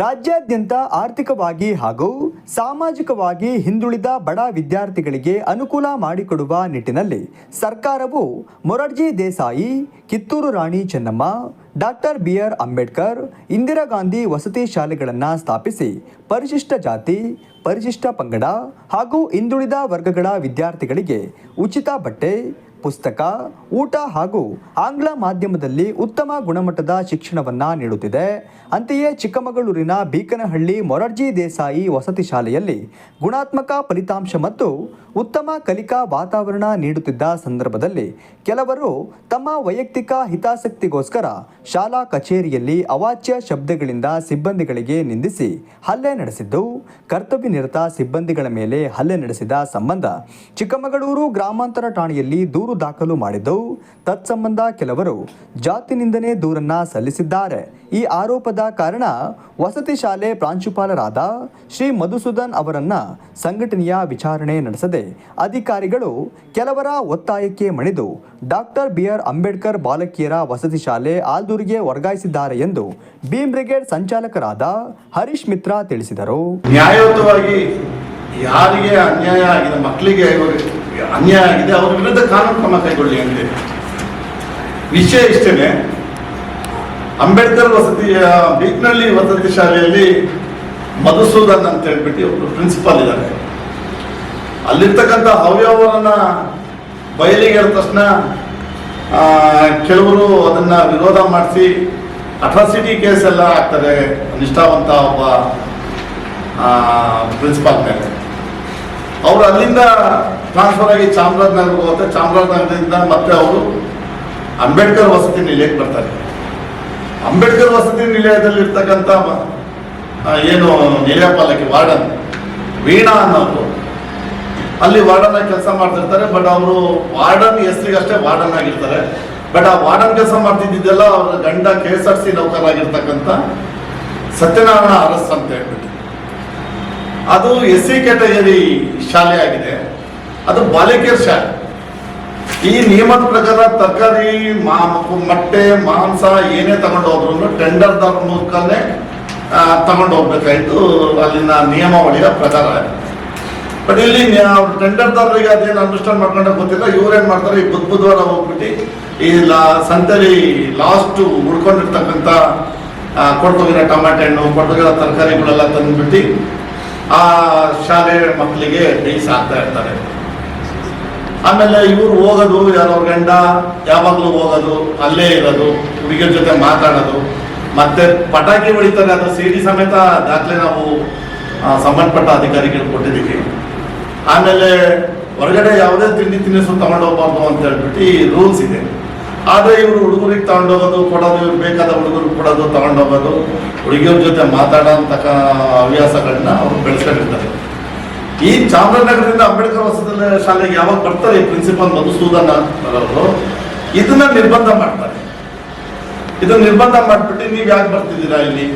ರಾಜ್ಯಾದ್ಯಂತ ಆರ್ಥಿಕವಾಗಿ ಹಾಗೂ ಸಾಮಾಜಿಕವಾಗಿ ಹಿಂದುಳಿದ ಬಡ ವಿದ್ಯಾರ್ಥಿಗಳಿಗೆ ಅನುಕೂಲ ಮಾಡಿಕೊಡುವ ನಿಟ್ಟಿನಲ್ಲಿ ಸರ್ಕಾರವು Morarji Desai, Kittur Rani Chennamma, doctor B R Ambedkar, Indira Gandhi ವಸತಿ ಶಾಲೆಗಳನ್ನು ಸ್ಥಾಪಿಸಿ ಪರಿಶಿಷ್ಟ ಜಾತಿ, ಪರಿಶಿಷ್ಟ ಪಂಗಡ ಹಾಗೂ ಹಿಂದುಳಿದ ವರ್ಗಗಳ ವಿದ್ಯಾರ್ಥಿಗಳಿಗೆ ಉಚಿತ ಬಟ್ಟೆ ಪುಸ್ತಕ, ಊಟ ಹಾಗೂ ಆಂಗ್ಲ ಮಾಧ್ಯಮದಲ್ಲಿ ಉತ್ತಮ ಗುಣಮಟ್ಟದ ಶಿಕ್ಷಣವನ್ನ ನೀಡುತ್ತಿದೆ. ಅಂತೆಯೇ ಚಿಕ್ಕಮಗಳೂರಿನ ಬೀಕನಹಳ್ಳಿ ಮೊರಾರ್ಜಿ ದೇಸಾಯಿ ವಸತಿ ಶಾಲೆಯಲ್ಲಿ ಗುಣಾತ್ಮಕ ಫಲಿತಾಂಶ ಮತ್ತು ಉತ್ತಮ ಕಲಿಕಾ ವಾತಾವರಣ ನೀಡುತ್ತಿದ್ದ ಸಂದರ್ಭದಲ್ಲಿ ಕೆಲವರು ತಮ್ಮ ವೈಯಕ್ತಿಕ ಹಿತಾಸಕ್ತಿಗೋಸ್ಕರ ಶಾಲಾ ಕಚೇರಿಯಲ್ಲಿ ಅವಾಚ್ಯ ಶಬ್ದಗಳಿಂದ ಸಿಬ್ಬಂದಿಗಳಿಗೆ ನಿಂದಿಸಿ ಹಲ್ಲೆ ನಡೆಸಿದ್ದು ಕರ್ತವ್ಯ ನಿರತ ಸಿಬ್ಬಂದಿಗಳ ಮೇಲೆ ಹಲ್ಲೆ ನಡೆಸಿದ ಸಂಬಂಧ ಚಿಕ್ಕಮಗಳೂರು ಗ್ರಾಮಾಂತರ ಠಾಣೆಯಲ್ಲಿ ದೂರು ದಾಖಲು ಮಾಡಿದ್ದವು. ತತ್ಸಂಬಂಧ ಕೆಲವರು ಜಾತಿ ನಿಂದನೆ ದೂರನ್ನ ಸಲ್ಲಿಸಿದ್ದಾರೆ. ಈ ಆರೋಪದ ಕಾರಣ ವಸತಿ ಶಾಲೆ ಪ್ರಾಂಶುಪಾಲರಾದ ಶ್ರೀ ಮಧುಸೂದನ್ ಅವರನ್ನ ಸಂಘಟನೆಯ ವಿಚಾರಣೆ ನಡೆಸದೆ, ಅಧಿಕಾರಿಗಳು ಕೆಲವರ ಒತ್ತಾಯಕ್ಕೆ ಮಣಿದು ಡಾಕ್ಟರ್ ಬಿ ಆರ್ ಅಂಬೇಡ್ಕರ್ ಬಾಲಕಿಯರ ವಸತಿ ಶಾಲೆ ಆಲ್ದೂರಿಗೆ ವರ್ಗಾಯಿಸಿದ್ದಾರೆ ಎಂದು ಬೀಮ್ ಬ್ರಿಗೇಡ್ ಸಂಚಾಲಕರಾದ ಹರೀಶ್ ಮಿತ್ರ ತಿಳಿಸಿದರು. ನ್ಯಾಯಯುತವಾಗಿ ಯಾರಿಗೆ ಅನ್ಯಾಯ ಆಗಿದೆ, ಮಕ್ಕಳಿಗೆ ಅನ್ಯಾಯ ಆಗಿದೆ, ಅವ್ರ ವಿರುದ್ಧ ಕಾನೂನು ಕ್ರಮ ಕೈಗೊಳ್ಳಿ ಅಂತೇಳಿ ವಿಷಯ ಇಷ್ಟೇನೆ. ಅಂಬೇಡ್ಕರ್ ವಸತಿ ಬೀಕ್ನಳ್ಳಿ ವಸತಿ ಶಾಲೆಯಲ್ಲಿ ಮಧುಸೂದನ್ ಅಂತ ಹೇಳ್ಬಿಟ್ಟು ಒಬ್ಬರು ಪ್ರಿನ್ಸಿಪಾಲ್ ಇದ್ದಾರೆ. ಅಲ್ಲಿರ್ತಕ್ಕಂಥ ಅವ್ಯವರನ್ನ ಬಯಲಿಗೆ ಎದ್ದ ತಕ್ಷಣ ಕೆಲವರು ಅದನ್ನ ವಿರೋಧ ಮಾಡಿಸಿ ಅಟ್ರಾಸಿಟಿ ಕೇಸ್ ಎಲ್ಲ ಆಗ್ತದೆ, ನಿಷ್ಠಾವಂತ ಒಬ್ಬ ಪ್ರಿನ್ಸಿಪಾಲ್ ಮೇಲೆ. ಅವರು ಅಲ್ಲಿಂದ ಟ್ರಾನ್ಸ್ಫರ್ ಆಗಿ ಚಾಮರಾಜನಗರಕ್ಕೆ ಹೋಗುತ್ತೆ. ಚಾಮರಾಜನಗರದಿಂದ ಮತ್ತೆ ಅವರು ಅಂಬೇಡ್ಕರ್ ವಸತಿ ನಿಲಯಕ್ಕೆ ಬರ್ತಾರೆ. ಅಂಬೇಡ್ಕರ್ ವಸತಿ ನಿಲಯದಲ್ಲಿ ಇರ್ತಕ್ಕಂಥ ಆ, ಏನು ನಿಲಯಪಾಲಕಿ ವಾರ್ಡನ್ ವೀಣಾ ಅನ್ನೋರು ಅಲ್ಲಿ ವಾರ್ಡನ್ ಆಗಿ ಕೆಲಸ ಮಾಡ್ತಿರ್ತಾರೆ ಬಟ್ ಅವರು ವಾರ್ಡನ್ ಹೆಸರಿಗಷ್ಟೇ ವಾರ್ಡನ್ ಆಗಿರ್ತಾರೆ. ಬಟ್ ಆ ವಾರ್ಡನ್ ಕೆಲಸ ಮಾಡ್ತಿದ್ದೆಲ್ಲ ಅವರ ಗಂಡ ಕೆ ಎಸ್ ಆರ್ ಸಿ ನೌಕರಾಗಿರ್ತಕ್ಕಂಥ ಸತ್ಯನಾರಾಯಣ ಅರಸ್ ಅಂತ ಹೇಳ್ಬಿಟ್ಟು. ಅದು ಎಸ್ ಸಿ ಕ್ಯಾಟಗರಿ ಶಾಲೆ ಆಗಿದೆ. ಅದು ಬಾಲಿಕೆಯರ್ ಶಾಲೆ. ಈ ನಿಯಮದ ಪ್ರಕಾರ ತರಕಾರಿ ಮೊಟ್ಟೆ, ಮಾಂಸ ಏನೇ ತಗೊಂಡು ಹೋದ್ರು ಟೆಂಡರ್ದವ್ರ ಮೂಲಕನೇ ತಗೊಂಡು ಹೋಗ್ಬೇಕಾಯ್ತು ಅಲ್ಲಿನ ನಿಯಮಾವಳಿಯ ಪ್ರಕಾರ. ಬಟ್ ಇಲ್ಲಿ ಟೆಂಡರ್ದವ್ರಿಗೆ ಅದೇನು ಅಂಡರ್ಸ್ಟ್ಯಾಂಡ್ ಮಾಡ್ಕೊಂಡ ಗೊತ್ತಿಲ್ಲ. ಇವ್ರೇನ್ ಮಾಡ್ತಾರೆ? ಈ ಬುದ್ಧ ಬುಧವಾರ ಹೋಗ್ಬಿಟ್ಟು ಈ ಲಾ ಸಂತೆಲಿ ಲಾಸ್ಟ್ ಉಳ್ಕೊಂಡಿರ್ತಕ್ಕಂಥ ಕೊಡ್ತೋಗಿರೋ ಟಮಾಟೆ ಹಣ್ಣು ಕೊಡ್ತೋಗಿರ ತರಕಾರಿಗಳೆಲ್ಲ ತಂದ್ಬಿಟ್ಟು ಆ, ಶಾಲೆ ಮಕ್ಕಳಿಗೆ ಬೇಯಿಸಿ ಹಾಕ್ತಾ ಇರ್ತಾರೆ. ಆಮೇಲೆ ಇವ್ರು ಹೋಗೋದು, ಯಾರೋ ಗಂಡ ಯಾವಾಗಲೂ ಹೋಗೋದು, ಅಲ್ಲೇ ಇರೋದು, ಹುಡುಗಿಯರ ಜೊತೆ ಮಾತಾಡೋದು. ಮತ್ತೆ ಪಟಾಕಿ ಹೊಡಿತಾರೆ, ಅದು ಸಿಡಿ ಸಮೇತ ದಾಖಲೆ ನಾವು ಸಂಬಂಧಪಟ್ಟ ಅಧಿಕಾರಿಗಳು ಕೊಟ್ಟಿದ್ದೀವಿ. ಆಮೇಲೆ ಹೊರಗಡೆ ಯಾವುದೇ ತಿಂಡಿ ತಿನಿಸು ತಗೊಂಡು ಹೋಗ್ಬಾರ್ದು ಅಂತ ಹೇಳ್ಬಿಟ್ಟು ರೂಲ್ಸ್ ಇದೆ. ಆದರೆ ಇವರು ಹುಡುಗರಿಗೆ ತಗೊಂಡೋಗೋದು ಕೊಡೋದು, ಇವ್ರು ಬೇಕಾದ ಹುಡುಗರಿಗೆ ಕೊಡೋದು, ತಗೊಂಡೋಗೋದು, ಹುಡುಗಿಯವ್ರ ಜೊತೆ ಮಾತಾಡೋಂತಕ್ಕ ಹವ್ಯಾಸಗಳನ್ನ ಅವ್ರು ಬೆಳೆಸ್ಕೊಂಡಿರ್ತಾರೆ. ಈ ಚಾಮರಾಜನಗರದಿಂದ ಅಂಬೇಡ್ಕರ್ ವಸತಿ ಶಾಲೆಗೆ ಯಾವಾಗ ಬರ್ತಾರೆ ಈ ಪ್ರಿನ್ಸಿಪಾಲ್ ಮಧುಸೂದನ್ ಅವರು ಇದನ್ನ ನಿರ್ಬಂಧ ಮಾಡ್ತಾರೆ. ಇದನ್ನ ನಿರ್ಬಂಧ ಮಾಡ್ಬಿಟ್ಟು ನೀವು ಯಾಕೆ ಬರ್ತಿದ್ದೀರಾ ಇಲ್ಲಿ?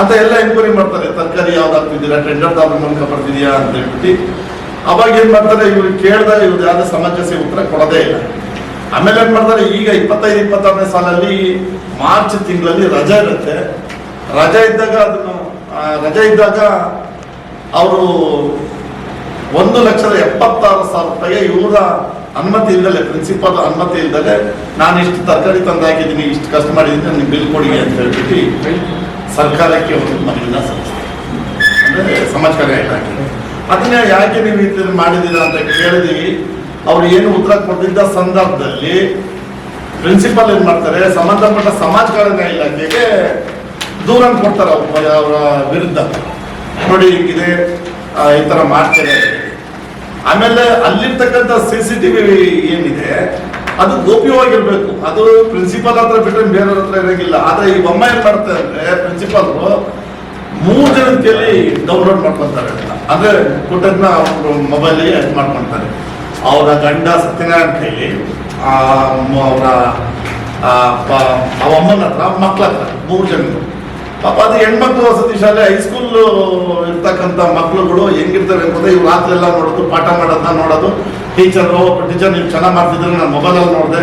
ಅಂತ ಎಲ್ಲ ಎನ್ಕ್ವೈರಿ ಮಾಡ್ತಾರೆ. ತರಕಾರಿ ಯಾವ್ದು ಹಾಕ್ತಿದ್ದೀರಾ? ಟೆಂಡರ್ ದಾರ ಮೂಲಕ ಬರ್ತಿದ್ಯಾ ಅಂತ ಹೇಳ್ಬಿಟ್ಟು. ಅವಾಗ ಏನ್ ಮಾಡ್ತಾರೆ? ಇವ್ರು ಕೇಳ್ದ ಇವ್ರ ಯಾವ್ದು ಸಮಂಜಸ ಉತ್ತರ ಕೊಡೋದೇ ಇಲ್ಲ. ಆಮೇಲೆ ಏನ್ ಮಾಡ್ತಾರೆ? ಈಗ ಇಪ್ಪತ್ತೈದು, ಇಪ್ಪತ್ತಾರನೇ ಸಾಲಲ್ಲಿ ಮಾರ್ಚ್ ತಿಂಗಳಲ್ಲಿ ರಜೆ ಇರುತ್ತೆ. ರಜೆ ಇದ್ದಾಗ ಅದನ್ನು ರಜೆ ಇದ್ದಾಗ ಅವರು ಒಂದು ಲಕ್ಷದ ಎಪ್ಪತ್ತಾರು ಸಾವಿರ ರೂಪಾಯಿಗೆ ಇವರ ಅನುಮತಿ ಇಲ್ಲದೆ ಪ್ರಿನ್ಸಿಪಾಲ್ ಅನುಮತಿ ಇಲ್ಲದೆ ನಾನು ಇಷ್ಟು ತರಕಾರಿ ತಂದಾಕಿದ್ದೀನಿ ಇಷ್ಟು ಕಷ್ಟ ಮಾಡಿದ್ದೀನಿ ನನಗೆ ಬಿಲ್ ಕೊಡಿ ಅಂತ ಹೇಳ್ಬಿಟ್ಟು ಸರ್ಕಾರಕ್ಕೆ ಒಂದು ಮನವಿನ ಸಲ್ಲಿಸ್ತೀನಿ ಅಂದರೆ ಸಮಾಜ ಕಾರ್ಯ ಇಲಾಖೆ. ಅದನ್ನ ಯಾಕೆ ನೀವು ಈ ಥರ ಮಾಡಿದ್ದೀರಾ ಅಂತ ಕೇಳಿದೀವಿ. ಅವ್ರು ಏನು ಉತ್ತರ ಕೊಟ್ಟಿದ್ದ ಸಂದರ್ಭದಲ್ಲಿ ಪ್ರಿನ್ಸಿಪಾಲ್ ಏನು ಮಾಡ್ತಾರೆ, ಸಂಬಂಧಪಟ್ಟ ಸಮಾಜ ಕಲ್ಯಾಣ ಇಲಾಖೆಗೆ ದೂರನ್ನು ಕೊಡ್ತಾರೆ ಅವ್ರ, ಅವರ ವಿರುದ್ಧ. ನೋಡಿ, ಹಿಂಗಿದೆ ಈ ಥರ ಮಾಡ್ತಾರೆ ಆಮೇಲೆ ಅಲ್ಲಿರ್ತಕ್ಕಂಥ ಸಿ ಸಿ ಟಿ ವಿ ಏನಿದೆ, ಅದು ಗೋಪ್ಯವಾಗಿರ್ಬೇಕು. ಅದು ಪ್ರಿನ್ಸಿಪಾಲ್ ಹತ್ರ ಬಿಟ್ಟರೆ ಬೇರೆ ಹತ್ರ ಇರೋಂಗಿಲ್ಲ. ಆದ್ರೆ ಈ ಬೊಮ್ಮ ಏನ್ ಮಾಡ್ತಾರೆ ಅಂದ್ರೆ ಪ್ರಿನ್ಸಿಪಾಲ್ ಮೂರು ಜನದ ಕೈಲಿ ಡೌನ್ಲೋಡ್ ಮಾಡ್ಕೊಂತಾರೆ. ಅಂದ್ರೆ ಕೊಟ್ಟದ್ನ ಅವ್ರ ಮೊಬೈಲ್ ಇದು ಮಾಡ್ಕೊಂತಾರೆ. ಅವರ ಗಂಡ ಸತ್ಯನಾರಾಯಣ ಕೈಲಿ ಅವರ ಅಮ್ಮನ ಹತ್ರ, ಮಕ್ಳ ಹತ್ರ ಮೂರು ಜನರು. ಪಾಪ ಅದು ಹೆಣ್ಮಕ್ಳು ವಸತಿ ಶಾಲೆ ಹೈಸ್ಕೂಲ್ ಇರ್ತಕ್ಕಂಥ ಮಕ್ಳುಗಳು ಹೆಂಗಿರ್ತಾರೆ ಅಂತಂದ್ರೆ ಇವ್ರು ರಾತ್ರಿ ಎಲ್ಲ ನೋಡೋದು, ಪಾಠ ಮಾಡೋದನ್ನ ನೋಡೋದು. ಟೀಚರ್ ಟೀಚರ್ ನೀವು ಚೆನ್ನಾಗಿ ಮಾಡ್ತಿದ್ರೆ ನಾನು ಮೊಬೈಲಲ್ಲಿ ನೋಡಿದೆ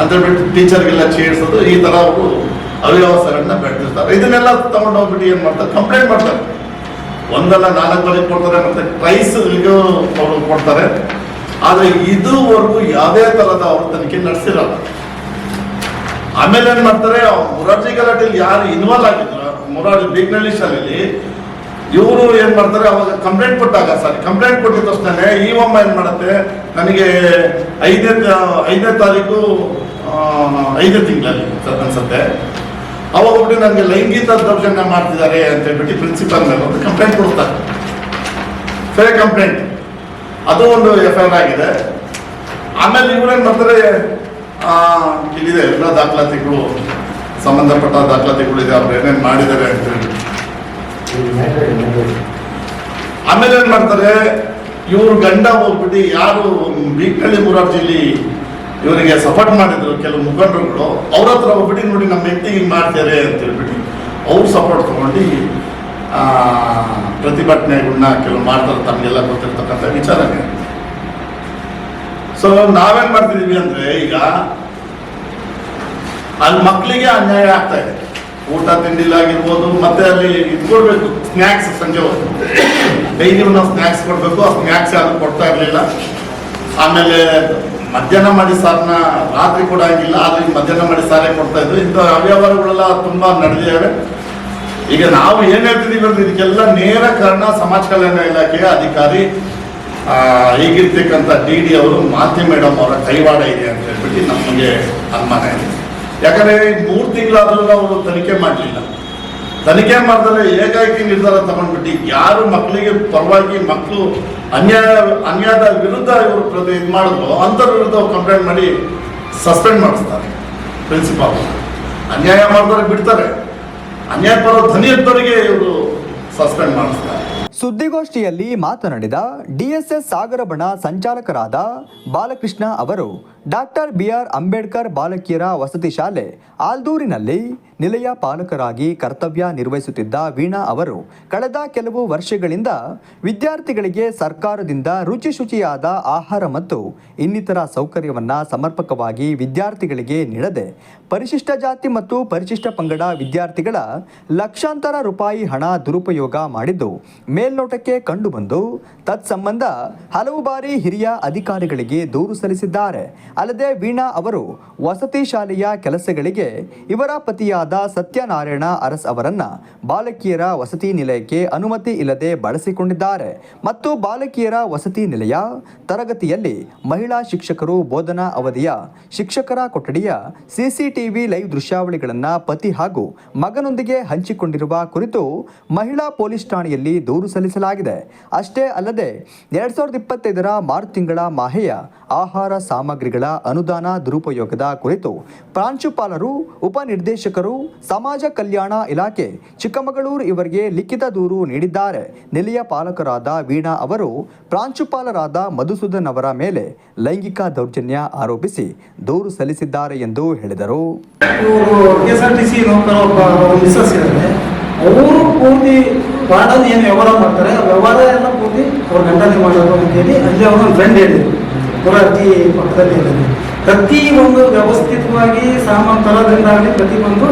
ಅಂತ ಹೇಳ್ಬಿಟ್ಟು ಟೀಚರ್ಗೆಲ್ಲ ಚೇರ್ಸೋದು ಈ ಥರ ಅವರು ಅವ್ಯವಸ್ಥೆಗಳನ್ನ ಬೆಳೆದಿರ್ತಾರೆ. ಇದನ್ನೆಲ್ಲ ತಗೊಂಡು ಏನು ಮಾಡ್ತಾರೆ? ಕಂಪ್ಲೇಂಟ್ ಮಾಡ್ತಾರೆ. ಒಂದಲ್ಲ ನಾಲ್ಕು ಬಳಿ ಕೊಡ್ತಾರೆ, ಮತ್ತೆ ಪ್ರೈಸ್ ಅವರು ಕೊಡ್ತಾರೆ. ಆದರೆ ಇದುವರೆಗೂ ಯಾವುದೇ ಥರದ ಅವರು ತನಿಖೆ ನಡೆಸಿರಲ್ಲ. ಆಮೇಲೆ ಏನ್ ಮಾಡ್ತಾರೆ, ಮುರಾರ್ಜಿ ಗಲಾಟೆಯಲ್ಲಿ ಯಾರು ಇನ್ವಾಲ್ವ್ ಆಗಿದ್ರು, ಮುರಾರ್ಜಿ ಬಿಗ್ನಳ್ಳಿ ಶಾಲೆಯಲ್ಲಿ ಇವರು ಏನ್ ಮಾಡ್ತಾರೆ, ಅವಾಗ ಕಂಪ್ಲೇಂಟ್ ಕೊಟ್ಟಾಗ ಸರ್ ಕಂಪ್ಲೇಂಟ್ ಕೊಟ್ಟಿದ ತಕ್ಷಣ ಈ ಒಮ್ಮ ಏನ್ ಮಾಡುತ್ತೆ, ನನಗೆ ಐದನೇ ಐದನೇ ತಾರೀಕು ಐದನೇ ತಿಂಗಳಲ್ಲಿ ಸರ್ ಅನ್ಸುತ್ತೆ. ಅವಾಗ ಹೋಗ್ಬಿಟ್ಟು ನನಗೆ ಲೈಂಗಿಕ ದೌರ್ಜನ್ಯ ಮಾಡ್ತಿದ್ದಾರೆ ಅಂತ ಹೇಳ್ಬಿಟ್ಟು ಪ್ರಿನ್ಸಿಪಲ್ ಮೇಲೆ ಒಂದು ಕಂಪ್ಲೇಂಟ್ ಕೊಡ್ತಾರೆ ಫೇರ್ ಕಂಪ್ಲೇಂಟ್ ಅದು ಒಂದು ಎಫ್ ಐ ಆಗಿದೆ. ಆಮೇಲೆ ಇವ್ರೇನ್ ಮಾಡ್ತಾರೆ ಇಲ್ಲಿದೆ ಎಲ್ಲ ದಾಖಲಾತಿಗಳು, ಸಂಬಂಧಪಟ್ಟ ದಾಖಲಾತಿಗಳು ಇದೆ, ಅವ್ರು ಏನೇನು ಮಾಡಿದ್ದಾರೆ ಅಂತ ಹೇಳಿ. ಆಮೇಲೆ ಏನ್ ಮಾಡ್ತಾರೆ, ಇವ್ರ ಗಂಡ ಹೋಗ್ಬಿಟ್ಟು ಯಾರು ಬೀಕಳ್ಳಿ ಮುರಾರ್ಜಿಲಿ ಇವರಿಗೆ ಸಪೋರ್ಟ್ ಮಾಡಿದ್ರು ಕೆಲವು ಮುಖಂಡರುಗಳು, ಅವ್ರ ಹತ್ರ ಹೋಗ್ಬಿಟ್ಟು ನೋಡಿ ನಮ್ಮ ಹೆಂಡತಿ ಹಿಂಗ್ ಮಾಡ್ತಾರೆ ಅಂತ ಹೇಳ್ಬಿಟ್ಟು ಅವ್ರು ಸಪೋರ್ಟ್ ತಗೊಂಡು ಪ್ರತಿಭಟನೆಗಳನ್ನ ಕೆಲವು ಮಾಡ್ತಾರೆ, ತಮಗೆಲ್ಲ ಗೊತ್ತಿರ್ತಕ್ಕಂಥ ವಿಚಾರನೇ. ಸೊ ನಾವೇನ್ ಮಾಡ್ತಿದೀವಿ ಅಂದ್ರೆ ಈಗ ಅಲ್ಲಿ ಮಕ್ಕಳಿಗೆ ಅನ್ಯಾಯ ಆಗ್ತಾ ಇದೆ. ಊಟ ತಿಂಡಿಲಾಗಿರ್ಬೋದು ಮತ್ತೆ ಅಲ್ಲಿ ಇಟ್ಕೊಳ್ಬೇಕು ಸ್ನ್ಯಾಕ್ಸ್ ಸಂಜೆ ಹೊತ್ತು. ಡೈಲಿ ನಾವು ಸ್ನ್ಯಾಕ್ಸ್ ಕೊಡ್ಬೇಕು, ಆ ಸ್ನ್ಯಾಕ್ಸ್ ಯಾರು ಕೊಡ್ತಾ ಇರಲಿಲ್ಲ. ಆಮೇಲೆ ಮಧ್ಯಾಹ್ನ ಮಾಡಿ ಸಾರನ್ನ ರಾತ್ರಿ ಕೊಡಂಗಿಲ್ಲ ಆದ್ರೆ ಈಗ ಮಧ್ಯಾಹ್ನ ಮಾಡಿ ಸಾರೇ ಕೊಡ್ತಾ ಇದ್ರು. ಇಂಥ ಅವ್ಯವಹಾರಗಳೆಲ್ಲ ತುಂಬಾ ನಡೆದಿದ್ದಾವೆ ಈಗ ನಾವು ಏನ್ ಹೇಳ್ತಿದೀವಿ ಅಂದ್ರೆ ಇದಕ್ಕೆಲ್ಲ ನೇರ ಕಾರಣ ಸಮಾಜ ಕಲ್ಯಾಣ ಇಲಾಖೆಯ ಅಧಿಕಾರಿ ಈಗಿರ್ತಕ್ಕಂಥ ಡಿ ಡಿ ಅವರು ಮಾತಿ ಮೇಡಮ್ ಅವರ ಕೈವಾಡ ಇದೆ ಅಂತ ಹೇಳ್ಬಿಟ್ಟು ನಮಗೆ ಅನುಮಾನ ಇದೆ. ಯಾಕಂದ್ರೆ ಮೂರು ತಿಂಗಳಾದ್ರೂ ಅವರು ತನಿಖೆ ಮಾಡಲಿಲ್ಲ. ತನಿಖೆ ಮಾಡಿದ್ರೆ ಏಕಾಏಕಿ ನಿರ್ಧಾರ ತಗೊಂಡ್ಬಿಟ್ಟು ಯಾರು ಮಕ್ಕಳಿಗೆ ಪರವಾಗಿ ಮಕ್ಕಳು ಅನ್ಯಾಯ, ಅನ್ಯಾಯದ ವಿರುದ್ಧ ಇವರು ಪ್ರತಿ ಇದು ಮಾಡಿದ್ರು ಅಂಥವ್ರ ವಿರುದ್ಧ ಕಂಪ್ಲೇಂಟ್ ಮಾಡಿ ಸಸ್ಪೆಂಡ್ ಮಾಡಿಸ್ತಾರೆ ಪ್ರಿನ್ಸಿಪಾಲ್ ಅನ್ಯಾಯ ಮಾಡಿದ್ರೆ ಬಿಡ್ತಾರೆ. ಅನ್ಯಾಯ ಪರ ಧ್ವನಿ ಇವರು ಸಸ್ಪೆಂಡ್ ಮಾಡಿಸ್ತಾರೆ. ಸುದ್ದಿಗೋಷ್ಠಿಯಲ್ಲಿ ಮಾತನಾಡಿದ ಡಿಎಸ್ಎಸ್ ಸಾಗರಬಣ ಸಂಚಾಲಕರಾದ ಬಾಲಕೃಷ್ಣ ಅವರು ಡಾಕ್ಟರ್ ಬಿಆರ್ ಅಂಬೇಡ್ಕರ್ ಬಾಲಕಿಯರ ವಸತಿ ಶಾಲೆ ಆಲ್ದೂರಿನಲ್ಲಿ ನಿಲಯ ಪಾಲಕರಾಗಿ ಕರ್ತವ್ಯ ನಿರ್ವಹಿಸುತ್ತಿದ್ದ ವೀಣಾ ಅವರು ಕಳೆದ ಕೆಲವು ವರ್ಷಗಳಿಂದ ವಿದ್ಯಾರ್ಥಿಗಳಿಗೆ ಸರ್ಕಾರದಿಂದ ರುಚಿ ಶುಚಿಯಾದ ಆಹಾರ ಮತ್ತು ಇನ್ನಿತರ ಸೌಕರ್ಯವನ್ನು ಸಮರ್ಪಕವಾಗಿ ವಿದ್ಯಾರ್ಥಿಗಳಿಗೆ ನೀಡದೆ ಪರಿಶಿಷ್ಟ ಜಾತಿ ಮತ್ತು ಪರಿಶಿಷ್ಟ ಪಂಗಡ ವಿದ್ಯಾರ್ಥಿಗಳ ಲಕ್ಷಾಂತರ ರೂಪಾಯಿ ಹಣ ದುರುಪಯೋಗ ಮಾಡಿದ್ದು ಮೇಲ್ನೋಟಕ್ಕೆ ಕಂಡುಬಂದು ತತ್ಸಂಬಂಧ ಹಲವು ಬಾರಿ ಹಿರಿಯ ಅಧಿಕಾರಿಗಳಿಗೆ ದೂರು ಸಲ್ಲಿಸಿದ್ದಾರೆ. ಅಲ್ಲದೆ ವೀಣಾ ಅವರು ವಸತಿ ಶಾಲೆಯ ಕೆಲಸಗಳಿಗೆ ಇವರ ಪತಿಯಾದ ಸತ್ಯನಾರಾಯಣ ಅರಸ್ ಅವರನ್ನ ಬಾಲಕಿಯರ ವಸತಿ ನಿಲಯಕ್ಕೆ ಅನುಮತಿ ಇಲ್ಲದೆ ಬಳಸಿಕೊಂಡಿದ್ದಾರೆ. ಮತ್ತು ಬಾಲಕಿಯರ ವಸತಿ ನಿಲಯ ತರಗತಿಯಲ್ಲಿ ಮಹಿಳಾ ಶಿಕ್ಷಕರು ಬೋಧನಾ ಅವಧಿಯ ಶಿಕ್ಷಕರ ಕೊಠಡಿಯ ಸಿಸಿಟಿವಿ ಲೈವ್ ದೃಶ್ಯಾವಳಿಗಳನ್ನು ಪತಿ ಹಾಗೂ ಮಗನೊಂದಿಗೆ ಹಂಚಿಕೊಂಡಿರುವ ಕುರಿತು ಮಹಿಳಾ ಪೊಲೀಸ್ ಠಾಣೆಯಲ್ಲಿ ದೂರು ಸಲ್ಲಿಸಲಾಗಿದೆ. ಅಷ್ಟೇ ಅಲ್ಲದೆ ಎರಡ್ ಸಾವಿರದ ಇಪ್ಪತ್ತೈದರ ಮಾರ್ಚ್ ತಿಂಗಳ ಮಾಹೆಯ ಆಹಾರ ಸಾಮಗ್ರಿಗಳ ಅನುದಾನ ದುರುಪಯೋಗದ ಕುರಿತು ಪ್ರಾಂಶುಪಾಲರು, ಉಪನಿರ್ದೇಶಕರು, ಸಮಾಜ ಕಲ್ಯಾಣ ಇಲಾಖೆ, ಚಿಕ್ಕಮಗಳೂರು ಇವರಿಗೆ ಲಿಖಿತ ದೂರು ನೀಡಿದ್ದಾರೆ. ನಿಲಯ ಪಾಲಕರಾದ ವೀಣಾ ಅವರು ಪ್ರಾಂಶುಪಾಲರಾದ ಮಧುಸೂದನ್ ಅವರ ಮೇಲೆ ಲೈಂಗಿಕ ದೌರ್ಜನ್ಯ ಆರೋಪಿಸಿ ದೂರು ಸಲ್ಲಿಸಿದ್ದಾರೆ ಎಂದು ಹೇಳಿದರು. ಅವರು ಪೂರ್ತಿ ವಾರ್ಡನ್ ಏನು ವ್ಯವಹಾರ ಮಾಡ್ತಾರೆ ವ್ಯವಹಾರ ಎಲ್ಲ ಪೂರ್ತಿ ಅವ್ರ ಗಂಡನೇ ಮಾಡೋದು ಅಂತೇಳಿ ಅಲ್ಲಿ ಅವರ ಫ್ರೆಂಡ್ ಹೇಳಿದ್ರು. ಮೊರಾರ್ಜಿ ಪಕ್ಕದಲ್ಲಿ ಇದ್ದಾರೆ ಪ್ರತಿ ಒಂದು ವ್ಯವಸ್ಥಿತವಾಗಿ ಸಾಮಾನು ತರೋದ್ರಿಂದಾಗಲಿ ಒಂದು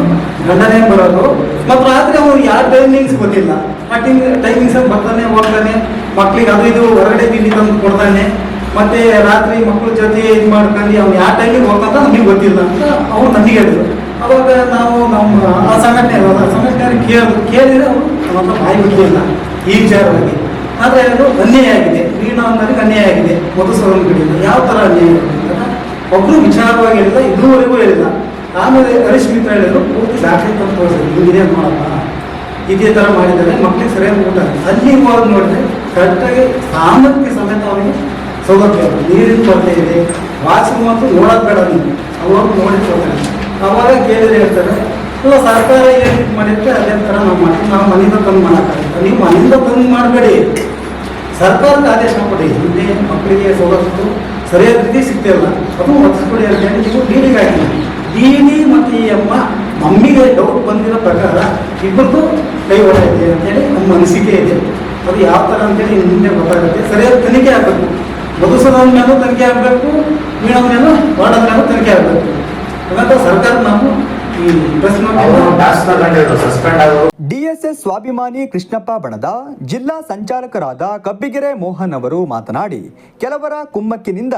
ಗಂಡನೇ ಬರೋದು. ಮತ್ತು ರಾತ್ರಿ ಅವ್ರು ಯಾವ ಟೈಮಿಂಗ್ಸ್ ಗೊತ್ತಿಲ್ಲ. ಆ ಟೈಮ್ ಟೈಮಿಂಗ್ಸ್ ಬರ್ತಾನೆ ಹೋಗ್ತಾನೆ ಮಕ್ಳಿಗೆ ಅದು ಇದು ಹೊರಗಡೆ ತಿಂಡಿ ತಂದು ಕೊಡ್ತಾನೆ. ಮತ್ತೆ ರಾತ್ರಿ ಮಕ್ಕಳ ಜೊತೆ ಇದು ಮಾಡ್ಕೊಂಡು ಅವ್ನು ಯಾವ ಟೈಮಿಗೆ ಹೋಗ್ತಂತ ನಮಗೆ ಗೊತ್ತಿಲ್ಲ. ಅಂತ ಅವ್ರು ನನಗೆ ಹೇಳಿದ್ರು ಅವಾಗ ನಾವು ನಮ್ಮ, ಆ ಸಂಘಟನೆ ಆ ಸಂಘಟನೆ ಕೇಳಿದ್ರು ಅವರು ನಮ್ಮ ಬಾಯಿ ಬಿಟ್ಟಿಲ್ಲ ಈ ವಿಚಾರವಾಗಿ. ಆದರೆ ಅದು ಅನ್ಯಾಯ ಆಗಿದೆ. ವೀಣಾ ಅನ್ನೋದಕ್ಕೆ ಅನ್ಯಾಯ ಆಗಿದೆ. ಮಧುಸೂದನ್ ಕಡೆಯಿಂದ ಯಾವ ಥರ ಅನ್ಯಾಯ ಆಗಿದೆ ಒಬ್ರು ವಿಚಾರವಾಗಿ ಹೇಳಿಲ್ಲ, ಇದುವರೆಗೂ ಹೇಳಿಲ್ಲ. ಆಮೇಲೆ ಹರೀಶ್ ಮಿತ್ರ ಹೇಳಿದ್ರು ಪೂರ್ತಿ ದಾಖಲೆ ತಂದು ತೋರಿಸಿದ್ರು ಹಿಂಗಿದೆ ಮಾಡಪ್ಪ ಇದೇ ಥರ ಮಾಡಿದ್ದಾರೆ. ಮಕ್ಕಳಿಗೆ ಸರಿಯಾಗಿ ಊಟ ಅಲ್ಲಿ ಹೋಗಿ ನೋಡಿದ್ರೆ ಕರೆಕ್ಟಾಗಿ ಸಾಮರ್ಥ್ಯ ಸಮೇತ ಅವನಿಗೆ ಸೌಲಭ್ಯ. ನೀರಿನ ಕೊರತೆ ಇದೆ. ವಾಶ್ರೂಮ್ ಮತ್ತು ನೋಡೋದು ಬೇಡ ನೀವು ಅವಾಗ ನೋಡಿ ಕೊಡ್ತಾರೆ. ಅವಾಗ ಕೇಳಿದ್ರೆ ಹೇಳ್ತಾರೆ, ಇಲ್ಲ, ಸರ್ಕಾರ ಏನು ಮಾಡಿದ್ರೆ ಅದೇ ಥರ ನಾವು ಮಾಡ್ತೀವಿ. ನಾವು ಮನೆಯಿಂದ ತಂದು ಮಾಡೋಕ್ಕಾಗುತ್ತೆ ನೀವು ಮನೆಯಿಂದ ಬಂದ್ ಮಾಡಬೇಡಿ. ಸರ್ಕಾರದ ಆದೇಶ ಕೊಡಿ. ಹಿಂದೆ ಮಕ್ಕಳಿಗೆ ಸವಲತ್ತು ಸರಿಯಾದ ರೀತಿ ಸಿಗ್ತಿಲ್ಲ ಅದು ಒದಗಿಸ್ಕೊಡಿ ಅಂತ ಹೇಳಿ ನೀವು ಡೀಲಿಗೆ ಹಾಕಿ ಮತ್ತು ಈ ಅಮ್ಮ ಮಮ್ಮಿಗೆ ಡೌಟ್ ಬಂದಿರೋ ಪ್ರಕಾರ ಇಬ್ಬರದು ಕೈ ಇದೆ ಅಂತೇಳಿ ನಮ್ಮ ಅನಿಸಿಕೆ ಇದೆ. ಅದು ಯಾವ ಥರ ಅಂತೇಳಿ ಹಿಂದೆ ಗೊತ್ತಾಗುತ್ತೆ. ಸರಿಯಾದ ತನಿಖೆ ಆಗಬೇಕು. ಮಧುಸೂದನ್ ಮೇಲೂ ತನಿಖೆ ಆಗಬೇಕು. ಮೀಣದ ಮೇಲೂ ವಾರ್ಡದ ತನಿಖೆ ಆಗಬೇಕು. ಅದಕ್ಕೆ ಸರ್ಕಾರ ನಾವು ಡಿಎಸ್ಎಸ್ ಸ್ವಾಭಿಮಾನಿ ಕೃಷ್ಣಪ್ಪ ಬಣದ ಜಿಲ್ಲಾ ಸಂಚಾಲಕರಾದ ಕಬ್ಬಿಗೆರೆ ಮೋಹನ್ ಅವರು ಮಾತನಾಡಿ ಕೆಲವರ ಕುಮ್ಮಕ್ಕಿನಿಂದ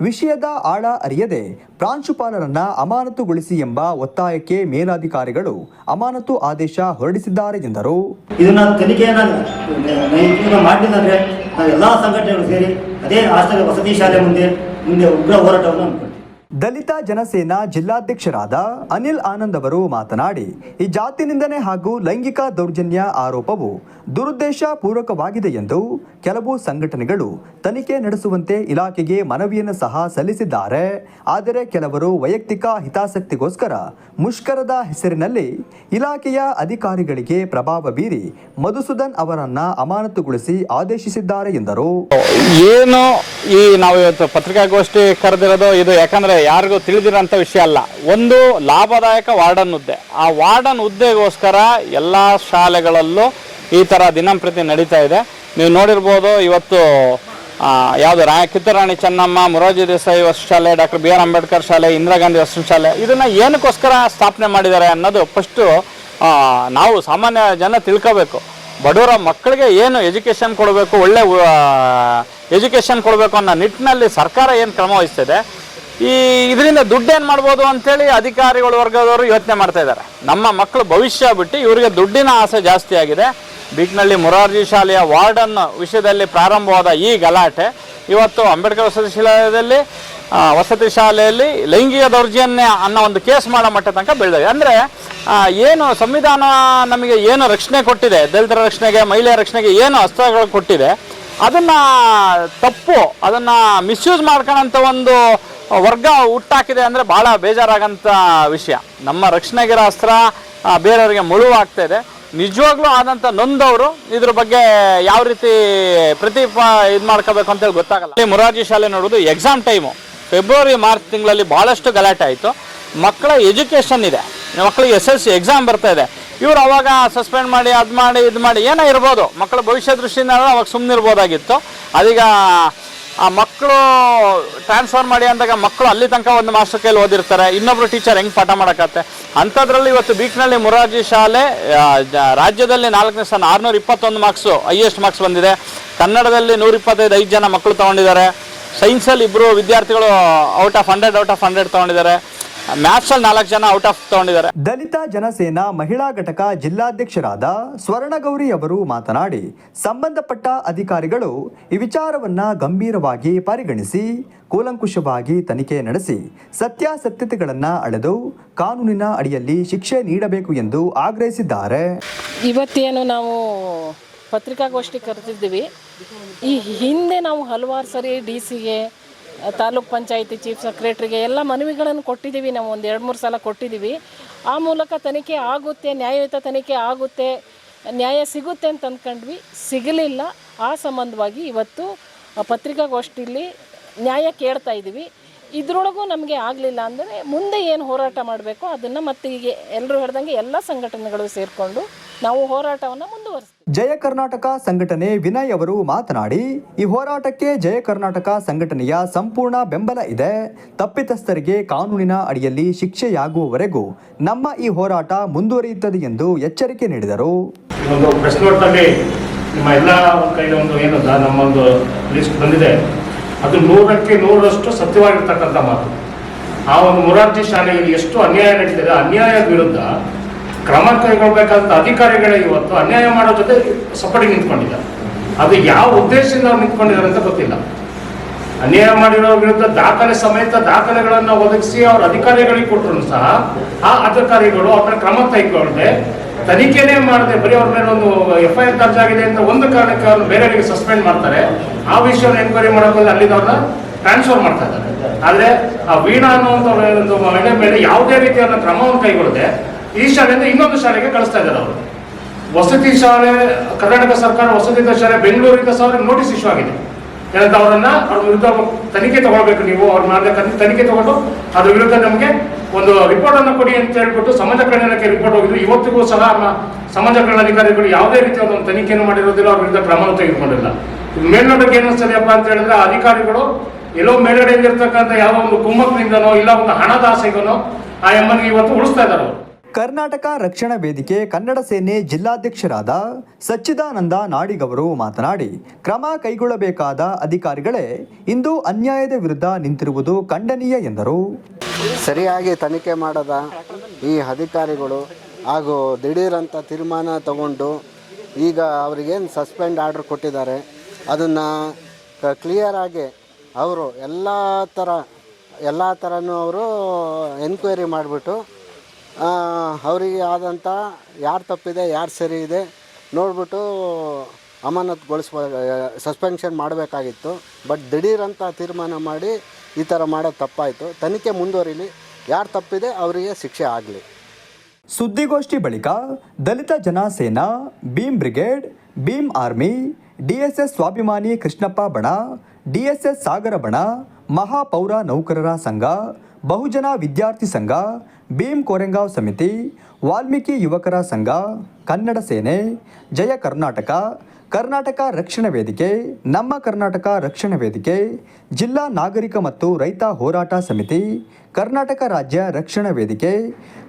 ವಿಷಯದ ಆಳ ಅರಿಯದೆ ಪ್ರಾಂಶುಪಾಲರನ್ನ ಅಮಾನತುಗೊಳಿಸಿ ಎಂಬ ಒತ್ತಾಯಕ್ಕೆ ಮೇಲಾಧಿಕಾರಿಗಳು ಅಮಾನತು ಆದೇಶ ಹೊರಡಿಸಿದ್ದಾರೆ ಎಂದರು. ಇದನ್ನ ತನಿಖೆಯನ್ನ ನೈತಿಕ ಮಾಡಲಿಲ್ಲ ಎಲ್ಲಾ ಸಂಘಟನೆಗಳು ಸೇರಿ ಅದೇ ಹಾಸ್ಟೆಲ್ ವಸತಿ ಶಾಲೆ ಮುಂದೆ ಮುಂದೆ ಉಗ್ರ ಹೋರಾಟವನ್ನು ದಲಿತ ಜನಸೇನಾ ಜಿಲ್ಲಾಧ್ಯಕ್ಷರಾದ ಅನಿಲ್ ಆನಂದ್ ಅವರು ಮಾತನಾಡಿ, ಈ ಜಾತಿ ನಿಂದನೆ ಹಾಗೂ ಲೈಂಗಿಕ ದೌರ್ಜನ್ಯ ಆರೋಪವು ದುರುದ್ದೇಶ ಪೂರ್ವಕವಾಗಿದೆ ಎಂದು ಕೆಲವು ಸಂಘಟನೆಗಳು ತನಿಖೆ ನಡೆಸುವಂತೆ ಇಲಾಖೆಗೆ ಮನವಿಯನ್ನು ಸಹ ಸಲ್ಲಿಸಿದ್ದಾರೆ. ಆದರೆ ಕೆಲವರು ವೈಯಕ್ತಿಕ ಹಿತಾಸಕ್ತಿಗೋಸ್ಕರ ಮುಷ್ಕರದ ಹೆಸರಿನಲ್ಲಿ ಇಲಾಖೆಯ ಅಧಿಕಾರಿಗಳಿಗೆ ಪ್ರಭಾವ ಬೀರಿ ಮಧುಸೂದನ್ ಅವರನ್ನ ಅಮಾನತುಗೊಳಿಸಿ ಆದೇಶಿಸಿದ್ದಾರೆ ಎಂದರು. ಏನು ಈ ನಾವು ಇವತ್ತು ಪತ್ರಿಕಾಗೋಷ್ಠಿ ಕರೆದಿರೋದು ಇದು ಯಾಕಂದ್ರೆ ಯಾರಿಗೂ ತಿಳಿದಿರೋಂಥ ವಿಷಯ ಅಲ್ಲ. ಒಂದು ಲಾಭದಾಯಕ ವಾರ್ಡನ್ ಹುದ್ದೆ ಆ ವಾರ್ಡನ್ ಹುದ್ದೆಗೋಸ್ಕರ ಎಲ್ಲ ಶಾಲೆಗಳಲ್ಲೂ ಈ ಥರ ದಿನಂಪ್ರತಿ ನಡೀತಾ ಇದೆ. ನೀವು ನೋಡಿರ್ಬೋದು ಇವತ್ತು ಯಾವುದು ರಾ ಕಿತ್ತೂರಾಣಿ ಚೆನ್ನಮ್ಮ, ಮೊರಾರ್ಜಿ ದೇಸಾಯಿ ವಸತಿ ಶಾಲೆ, ಡಾಕ್ಟರ್ ಬಿ ಆರ್ ಅಂಬೇಡ್ಕರ್ ಶಾಲೆ, ಇಂದಿರಾ ಗಾಂಧಿ ವಸತಿ ಶಾಲೆ, ಇದನ್ನು ಏನಕ್ಕೋಸ್ಕರ ಸ್ಥಾಪನೆ ಮಾಡಿದ್ದಾರೆ ಅನ್ನೋದು ಫಸ್ಟು ನಾವು ಸಾಮಾನ್ಯ ಜನ ತಿಳ್ಕೋಬೇಕು. ಬಡವರ ಮಕ್ಕಳಿಗೆ ಏನು ಎಜುಕೇಷನ್ ಕೊಡಬೇಕು, ಒಳ್ಳೆ ಎಜುಕೇಷನ್ ಕೊಡಬೇಕು ಅನ್ನೋ ನಿಟ್ಟಿನಲ್ಲಿ ಸರ್ಕಾರ ಏನು ಕ್ರಮ ವಹಿಸ್ತಿದೆ, ಈ, ಇದರಿಂದ ದುಡ್ಡು ಏನು ಮಾಡ್ಬೋದು ಅಂಥೇಳಿ ಅಧಿಕಾರಿಗಳ, ವರ್ಗದವರು ಯೋಚನೆ ಮಾಡ್ತಾ ಇದ್ದಾರೆ. ನಮ್ಮ ಮಕ್ಕಳು ಭವಿಷ್ಯ ಬಿಟ್ಟು ಇವರಿಗೆ ದುಡ್ಡಿನ ಆಸೆ ಜಾಸ್ತಿ ಆಗಿದೆ. ಬೀಟ್ನಳ್ಳಿ ಮೊರಾರ್ಜಿ ಶಾಲೆಯ ವಾರ್ಡನ್ ವಿಷಯದಲ್ಲಿ ಪ್ರಾರಂಭವಾದ ಈ ಗಲಾಟೆ ಇವತ್ತು ಅಂಬೇಡ್ಕರ್ ವಸತಿ ಶಾಲೆಯಲ್ಲಿ ವಸತಿ ಶಾಲೆಯಲ್ಲಿ ಲೈಂಗಿಕ ದೌರ್ಜನ್ಯ ಅನ್ನೋ ಒಂದು ಕೇಸ್ ಮಾಡೋ ಮಟ್ಟ ತನಕ ಬೆಳೆದಿದೆ ಅಂದರೆ ಏನು ಸಂವಿಧಾನ ನಮಗೆ ಏನು ರಕ್ಷಣೆ ಕೊಟ್ಟಿದೆ, ದಲಿತರ ರಕ್ಷಣೆಗೆ ಮಹಿಳೆಯ ರಕ್ಷಣೆಗೆ ಏನು ಅಸ್ತ್ರಗಳು ಕೊಟ್ಟಿದೆ, ಅದನ್ನು ತಪ್ಪು, ಅದನ್ನು ಮಿಸ್ಯೂಸ್ ಮಾಡ್ಕೊಳ್ಳೋಂಥ ಒಂದು ವರ್ಗ ಹುಟ್ಟಾಕಿದೆ ಅಂದರೆ ಭಾಳ ಬೇಜಾರಾಗಂಥ ವಿಷಯ. ನಮ್ಮ ರಕ್ಷಣೆಗಿರೋ ಅಸ್ತ್ರ ಬೇರೆಯವರಿಗೆ ಮುಳುವಾಗ್ತಾ ಇದೆ. ನಿಜವಾಗ್ಲೂ ಆದಂಥ ನೊಂದವರು ಇದ್ರ ಬಗ್ಗೆ ಯಾವ ರೀತಿ ಪ್ರತಿಪ ಇದು ಮಾಡ್ಕೋಬೇಕು ಅಂತೇಳಿ ಗೊತ್ತಾಗಲ್ಲ. ಮೊರಾರ್ಜಿ ಶಾಲೆ ನೋಡೋದು ಎಕ್ಸಾಮ್ ಟೈಮು ಫೆಬ್ರವರಿ ಮಾರ್ಚ್ ತಿಂಗಳಲ್ಲಿ ಭಾಳಷ್ಟು ಗಲಾಟೆ ಆಯಿತು. ಮಕ್ಕಳ ಎಜುಕೇಷನ್ ಇದೆ. ಮಕ್ಕಳಿಗೆ ಎಸ್ ಎಲ್ ಸಿ ಎಕ್ಸಾಮ್ ಬರ್ತಾ ಇದೆ. ಇವ್ರು ಅವಾಗ ಸಸ್ಪೆಂಡ್ ಮಾಡಿ, ಅದು ಮಾಡಿ, ಇದು ಮಾಡಿ, ಏನೋ ಇರ್ಬೋದು. ಮಕ್ಕಳ ಭವಿಷ್ಯ ದೃಷ್ಟಿಯಿಂದ ಅವಾಗ ಸುಮ್ಮನೆ ಇರ್ಬೋದಾಗಿತ್ತು ಅದೀಗ ಆ ಮಕ್ಕಳು ಟ್ರಾನ್ಸ್ಫರ್ ಮಾಡಿ ಅಂದಾಗ ಮಕ್ಕಳು ಅಲ್ಲಿ ತನಕ ಒಂದು ಮಾಸ್ಟರ್ ಕೈಲಿ ಓದಿರ್ತಾರೆ. ಇನ್ನೊಬ್ರು ಟೀಚರ್ ಹೆಂಗೆ ಪಾಠ ಮಾಡೋಕ್ಕತ್ತೆ ಅಂಥದ್ರಲ್ಲಿ ಇವತ್ತು ಬೀಕ್ನಲ್ಲಿ ಮೊರಾರ್ಜಿ ಶಾಲೆ ರಾಜ್ಯದಲ್ಲಿ ನಾಲ್ಕನೇ ಸ್ಥಾನ ಆರುನೂರ ಇಪ್ಪತ್ತೊಂದು ಮಾರ್ಕ್ಸು ಹೈಯೆಸ್ಟ್ ಮಾರ್ಕ್ಸ್ ಬಂದಿದೆ. ಕನ್ನಡದಲ್ಲಿ ನೂರ ಇಪ್ಪತ್ತೈದು ಐದು ಜನ ಮಕ್ಕಳು ತೊಗೊಂಡಿದ್ದಾರೆ. ಸೈನ್ಸಲ್ಲಿ ಇಬ್ಬರು ವಿದ್ಯಾರ್ಥಿಗಳು out of hundred out of hundred ತೊಗೊಂಡಿದ್ದಾರೆ. ಮ್ಯಾಥ್ಸಲ್ಲಿ ನಾಲ್ಕು ಜನ ಔಟ್ ಆಫ್ ತಗೊಂಡಿದ್ದಾರೆ. ದಲಿತ ಜನಸೇನಾ ಮಹಿಳಾ ಘಟಕ ಜಿಲ್ಲಾಧ್ಯಕ್ಷರಾದ ಸ್ವರ್ಣಗೌರಿ ಅವರು ಮಾತನಾಡಿ ಸಂಬಂಧಪಟ್ಟ ಅಧಿಕಾರಿಗಳು ಈ ವಿಚಾರವನ್ನ ಗಂಭೀರವಾಗಿ ಪರಿಗಣಿಸಿ ಕೂಲಂಕುಷವಾಗಿ ತನಿಖೆ ನಡೆಸಿ ಸತ್ಯಾಸತ್ಯತೆಗಳನ್ನ ಅಳೆದು ಕಾನೂನಿನ ಅಡಿಯಲ್ಲಿ ಶಿಕ್ಷೆ ನೀಡಬೇಕು ಎಂದು ಆಗ್ರಹಿಸಿದ್ದಾರೆ. ಇವತ್ತೇನು ನಾವು ಪತ್ರಿಕಾಗೋಷ್ಠಿ ಕರೆದಿದ್ದೀವಿ. ಈ ಹಿಂದೆ ನಾವು ಹಲವಾರು ಸರಿ ಡಿ ಸಿಗೆ ತಾಲೂಕ್ ಪಂಚಾಯಿತಿ ಚೀಫ್ ಸೆಕ್ರೆಟ್ರಿಗೆ ಎಲ್ಲ ಮನವಿಗಳನ್ನು ಕೊಟ್ಟಿದ್ದೀವಿ. ನಾವು ಒಂದು ಎರಡು ಮೂರು ಸಲ ಕೊಟ್ಟಿದ್ದೀವಿ. ಆ ಮೂಲಕ ತನಿಖೆ ಆಗುತ್ತೆ, ನ್ಯಾಯಯುತ ತನಿಖೆ ಆಗುತ್ತೆ, ನ್ಯಾಯ ಸಿಗುತ್ತೆ ಅಂತ ಅಂದ್ಕೊಂಡ್ವಿ ಸಿಗಲಿಲ್ಲ. ಆ ಸಂಬಂಧವಾಗಿ ಇವತ್ತು ಪತ್ರಿಕಾಗೋಷ್ಠಿಯಲ್ಲಿ ನ್ಯಾಯ ಕೇಳ್ತಾ ಇದ್ದೀವಿ. ಇದ್ರೊಳಗೂ ನಮಗೆ ಆಗಲಿಲ್ಲ ಅಂದರೆ ಮುಂದೆ ಏನು ಹೋರಾಟ ಮಾಡಬೇಕು ಅದನ್ನು ಮತ್ತೆ ಈಗ ಎಲ್ಲರೂ ಹೇಳ್ದಂಗೆ ಎಲ್ಲ ಸಂಘಟನೆಗಳು ಸೇರಿಕೊಂಡು ನಾವು ಹೋರಾಟವನ್ನು ಮುಂದುವರಿಸ್ತೀವಿ. ಜಯ ಕರ್ನಾಟಕ ಸಂಘಟನೆ ವಿನಯ್ ಅವರು ಮಾತನಾಡಿ ಈ ಹೋರಾಟಕ್ಕೆ ಜಯ ಕರ್ನಾಟಕ ಸಂಘಟನೆಯ ಸಂಪೂರ್ಣ ಬೆಂಬಲ ಇದೆ. ತಪ್ಪಿತಸ್ಥರಿಗೆ ಕಾನೂನಿನ ಅಡಿಯಲ್ಲಿ ಶಿಕ್ಷೆಯಾಗುವವರೆಗೂ ನಮ್ಮ ಈ ಹೋರಾಟ ಮುಂದುವರಿಯುತ್ತದೆ ಎಂದು ಎಚ್ಚರಿಕೆ ನೀಡಿದರು. ನಿಮ್ಮ ಎಲ್ಲ ಒಂದು ಕೈಲಿ ಒಂದು ಏನು ನಮ್ಮ ಒಂದು ಲಿಸ್ಟ್ ಬಂದಿದೆ. ಅದು ನೂರಕ್ಕೆ ನೂರರಷ್ಟು ಸತ್ಯವಾಗಿರ್ತಕ್ಕಂಥ ಮಾತು. ಆ ಒಂದು ಮೊರಾರ್ಜಿ ಶಾಲೆಯಲ್ಲಿ ಎಷ್ಟು ಅನ್ಯಾಯ ನಡೀತಿದೆ ಅನ್ಯಾಯ ವಿರುದ್ಧ ಕ್ರಮ ಕೈಗೊಳ್ಬೇಕಾದಂಥ ಅಧಿಕಾರಿಗಳೇ ಇವತ್ತು ಅನ್ಯಾಯ ಮಾಡೋ ಜೊತೆ ಸಪೋರ್ಟಿಗೆ ನಿಂತ್ಕೊಂಡಿದ್ದಾರೆ. ಅದು ಯಾವ ಉದ್ದೇಶದಿಂದ ಅವ್ರು ನಿಂತ್ಕೊಂಡಿದ್ದಾರೆ ಅಂತ ಗೊತ್ತಿಲ್ಲ. ಅನ್ಯಾಯ ಮಾಡಿರೋ ವಿರುದ್ಧ ದಾಖಲೆ ಸಮೇತ ದಾಖಲೆಗಳನ್ನು ಒದಗಿಸಿ ಅವ್ರ ಅಧಿಕಾರಿಗಳಿಗೆ ಕೊಟ್ಟರು ಸಹ ಆ ಅಧಿಕಾರಿಗಳು ಅವರ ಕ್ರಮ ಕೈಗೊಳ್ಳದೆ ತನಿಖೆನೇ ಮಾಡದೆ, ಬರೀ ಅವ್ರ ಮೇಲೆ ಒಂದು ಎಫ್ ಐ ಆರ್ ಆಗಿದೆ ಅಂತ ಒಂದು ಕಾರಣಕ್ಕೆ ಅವ್ರು ಬೇರೆಯವರಿಗೆ ಸಸ್ಪೆಂಡ್ ಮಾಡ್ತಾರೆ. ಆ ವಿಷಯವನ್ನು ಎನ್ಕ್ವೈರಿ ಮಾಡೋಕೆ ಅಲ್ಲಿಂದ ಅವ್ರನ್ನ ಟ್ರಾನ್ಸ್ಫರ್ ಮಾಡ್ತಾ ಇದ್ದಾರೆ. ಆದ್ರೆ ಆ ವೀಣಾ ಅನ್ನುವಂಥ ಒಂದು ಮಹಿಳೆ ಮೇಲೆ ಯಾವುದೇ ರೀತಿಯಾದ ಕ್ರಮವನ್ನು ಕೈಗೊಳ್ಳದೆ ಈ ಶಾಲೆಯಿಂದ ಇನ್ನೊಂದು ಶಾಲೆಗೆ ಕಳಿಸ್ತಾ ಇದ್ದಾರೆ ಅವರು. ವಸತಿ ಶಾಲೆ, ಕರ್ನಾಟಕ ಸರ್ಕಾರ ವಸತಿ ಶಾಲೆ, ಬೆಂಗಳೂರಿಂದ ಸಹ ಅವ್ರಿಗೆ ನೋಟಿಸ್ ಇಶ್ಯೂ ಆಗಿದೆ. ಏನಂತ ಅವರನ್ನ ಅವ್ರ ವಿರುದ್ಧ ತನಿಖೆ ತಗೊಳ್ಬೇಕು ನೀವು, ಅವ್ರ ಮಾಡಿದ ತನಿಖೆ ತಗೊಂಡು ಅದ್ರ ವಿರುದ್ಧ ನಮಗೆ ಒಂದು ರಿಪೋರ್ಟ್ ಅನ್ನು ಕೊಡಿ ಅಂತ ಹೇಳ್ಬಿಟ್ಟು ಸಮಾಜ ಕಲ್ಯಾಣಕ್ಕೆ ರಿಪೋರ್ಟ್ ಹೋಗಿದ್ರು. ಇವತ್ತಿಗೂ ಸಹ ಸಮಾಜ ಕಲ್ಯಾಣ ಅಧಿಕಾರಿಗಳು ಯಾವುದೇ ರೀತಿಯಾದ ಒಂದು ತನಿಖೆಯನ್ನು ಮಾಡಿರೋದಿಲ್ಲ. ಅವ್ರ ವಿರುದ್ಧ ಕ್ರಮವನ್ನು ತೆಗೆದುಕೊಂಡಿಲ್ಲ. ಮೇಲ್ನೋಟಕ್ಕೆ ಏನು ಅನ್ಸ್ತದೆಯಪ್ಪ ಅಂತ ಹೇಳಿದ್ರೆ ಅಧಿಕಾರಿಗಳು ಎಲ್ಲೋ ಮೇಲ್ಗಡೆ ಇರ್ತಕ್ಕಂಥ ಯಾವ ಒಂದು ಕುಮ್ಮಕ್ಕಿಂದನೋ ಇಲ್ಲ ಒಂದು ಹಣದ ಆಸೆಗನೋ ಆ ಎಮ್ಮನಿಗೆ ಇವತ್ತು ಉಳಿಸ್ತಾ ಇದ್ದಾರೆ ಕರ್ನಾಟಕ ರಕ್ಷಣಾ ವೇದಿಕೆ ಕನ್ನಡ ಸೇನೆ ಜಿಲ್ಲಾಧ್ಯಕ್ಷರಾದ ಸಚ್ಚಿದಾನಂದ ನಾಡಿಗವರು ಮಾತನಾಡಿ, ಕ್ರಮ ಕೈಗೊಳ್ಳಬೇಕಾದ ಅಧಿಕಾರಿಗಳೇ ಇಂದು ಅನ್ಯಾಯದ ವಿರುದ್ಧ ನಿಂತಿರುವುದು ಖಂಡನೀಯ ಎಂದರು. ಸರಿಯಾಗಿ ತನಿಖೆ ಮಾಡದ ಈ ಅಧಿಕಾರಿಗಳು ಹಾಗೂ ದಿಢೀರಂತ ತೀರ್ಮಾನ ತಗೊಂಡು ಈಗ ಅವ್ರಿಗೇನು ಸಸ್ಪೆಂಡ್ ಆರ್ಡ್ರ್ ಕೊಟ್ಟಿದ್ದಾರೆ. ಅದನ್ನು ಕ್ಲಿಯರಾಗಿ ಅವರು ಎಲ್ಲ ಥರ ಎಲ್ಲ ಥರನೂ ಅವರು ಎನ್ಕ್ವೈರಿ ಮಾಡಿಬಿಟ್ಟು ಅವರಿಗೆ ಆದಂಥ ಯಾರು ತಪ್ಪಿದೆ, ಯಾರು ಸರಿ ಇದೆ ನೋಡ್ಬಿಟ್ಟು ಅಮಾನತುಗೊಳಿಸ್ಬೋ ಸಸ್ಪೆನ್ಷನ್ ಮಾಡಬೇಕಾಗಿತ್ತು. ಬಟ್ ದಿಢೀರಂತ ತೀರ್ಮಾನ ಮಾಡಿ ಈ ಥರ ಮಾಡೋದು ತಪ್ಪಾಯಿತು. ತನಿಖೆ ಮುಂದುವರಿಲಿ. ಯಾರು ತಪ್ಪಿದೆ ಅವರಿಗೆ ಶಿಕ್ಷೆ ಆಗಲಿ. ಸುದ್ದಿಗೋಷ್ಠಿ ಬಳಿಕ Dalit Janasena, Bhim brigade, Bhim army DSS Swabhimani Krishnappa ಬಣ ಡಿಎಸ್ಎಸ್ ಸಾಗರ ಬಣ, ಮಹಾಪೌರ ನೌಕರರ ಸಂಘ, ಬಹುಜನ ವಿದ್ಯಾರ್ಥಿ ಸಂಘ, ಭೀಮ್ ಕೋರೆಂಗಾವ್ ಸಮಿತಿ, ವಾಲ್ಮೀಕಿ ಯುವಕರ ಸಂಘ, ಕನ್ನಡ ಸೇನೆ, ಜಯ ಕರ್ನಾಟಕ ಕರ್ನಾಟಕ ರಕ್ಷಣಾ ವೇದಿಕೆ, ನಮ್ಮ ಕರ್ನಾಟಕ ರಕ್ಷಣಾ ವೇದಿಕೆ, ಜಿಲ್ಲಾ ನಾಗರಿಕ ಮತ್ತು ರೈತ ಹೋರಾಟ ಸಮಿತಿ, ಕರ್ನಾಟಕ ರಾಜ್ಯ ರಕ್ಷಣಾ ವೇದಿಕೆ,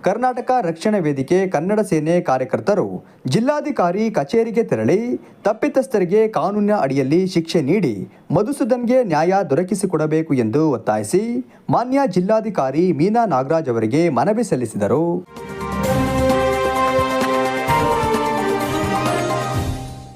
ಕರ್ನಾಟಕ ರಕ್ಷಣಾ ವೇದಿಕೆ ಕನ್ನಡ ಸೇನೆ ಕಾರ್ಯಕರ್ತರು, ಜಿಲ್ಲಾಧಿಕಾರಿ ಕಚೇರಿಗೆ ತೆರಳಿ ತಪ್ಪಿತಸ್ಥರಿಗೆ ಕಾನೂನಿನ ಅಡಿಯಲ್ಲಿ ಶಿಕ್ಷೆ ನೀಡಿ ಮಧುಸೂದನ್ಗೆ ನ್ಯಾಯ ದೊರಕಿಸಿಕೊಡಬೇಕು ಎಂದು ಒತ್ತಾಯಿಸಿ ಮಾನ್ಯ ಜಿಲ್ಲಾಧಿಕಾರಿ ಮೀನಾ ನಾಗರಾಜ್ ಅವರಿಗೆ ಮನವಿ ಸಲ್ಲಿಸಿದರು.